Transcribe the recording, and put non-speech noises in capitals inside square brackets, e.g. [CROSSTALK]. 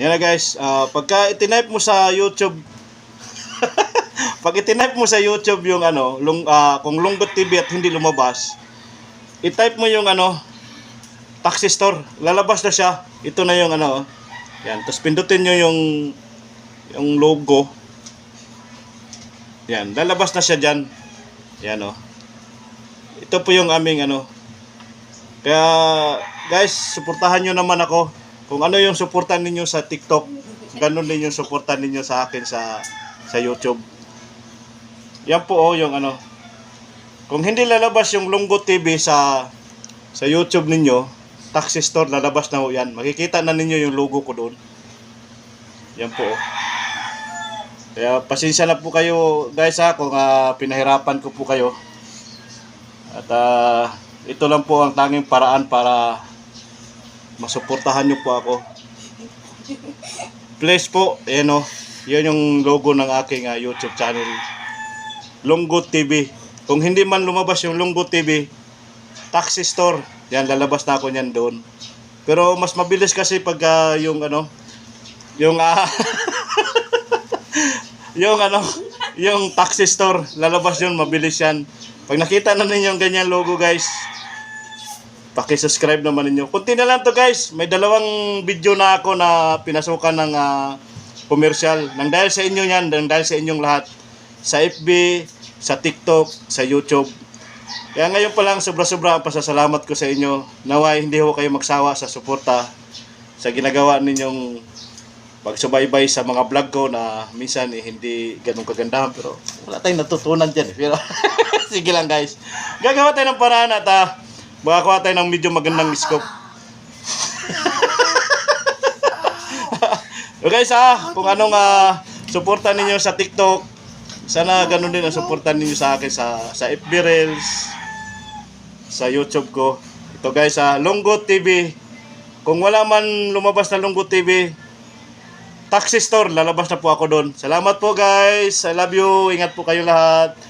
Yan na guys, ah, pagka itinype mo sa YouTube [LAUGHS] pag itinype mo sa YouTube yung ano, lung, ah, kung Lunggot TV at hindi lumabas, i-type mo yung ano, taxi store. Lalabas na siya. Ito na yung ano, yan. Tapos pindutin nyo yung yung logo. Yan, lalabas na siya dyan. Yan oh. Ito po yung aming ano. Kaya guys, suportahan nyo naman ako. Kung ano yung suportan ninyo sa TikTok, ganun din yung suportan ninyo sa akin sa sa YouTube. Yan po oh, yung ano. Kung hindi lalabas yung Lunggo TV sa sa YouTube ninyo, taxi store lalabas na ho yan. Makikita na ninyo yung logo ko doon. Yan po. oh. Kaya pasensya na po kayo guys ha kung ah, pinahirapan ko po kayo. At ah, ito lang po ang tanging paraan para masuportahan nyo po ako. Please po, eh no, yun yung logo ng aking ah, YouTube channel. Lunggo TV. Kung hindi man lumabas yung Lunggo TV, taxi store, yan lalabas na ako niyan doon. Pero mas mabilis kasi pag ah, yung ano, yung ah, [LAUGHS] yung ano, yung taxi store, lalabas yun, mabilis yan. Pag nakita na ninyo yung ganyan logo guys, paki-subscribe naman ninyo. Kunti na lang to guys, may dalawang video na ako na pinasukan ng ah, commercial. Nang dahil sa inyo yan, nang dahil sa inyong lahat. Sa FB, sa TikTok, sa YouTube. Kaya ngayon pa lang, sobra-sobra ang pasasalamat ko sa inyo. Naway, hindi ho kayo magsawa sa suporta sa ginagawa ninyong pagsubaybay sa mga vlog ko na minsan eh, hindi ganun kagandahan pero wala tayong natutunan dyan eh. Pero [LAUGHS] sige lang guys. Gagawa tayo ng paraan at uh, makakuha tayo ng medyo magandang scope. [LAUGHS] so guys ah, kung anong uh, suporta ninyo sa TikTok, sana ganun din ang suporta ninyo sa akin sa sa FB Reels, sa YouTube ko. Ito guys ah, Lunggo TV. Kung wala man lumabas na Lunggo TV, Taxi Store, lalabas na po ako doon. Salamat po guys. I love you. Ingat po kayo lahat. [LAUGHS]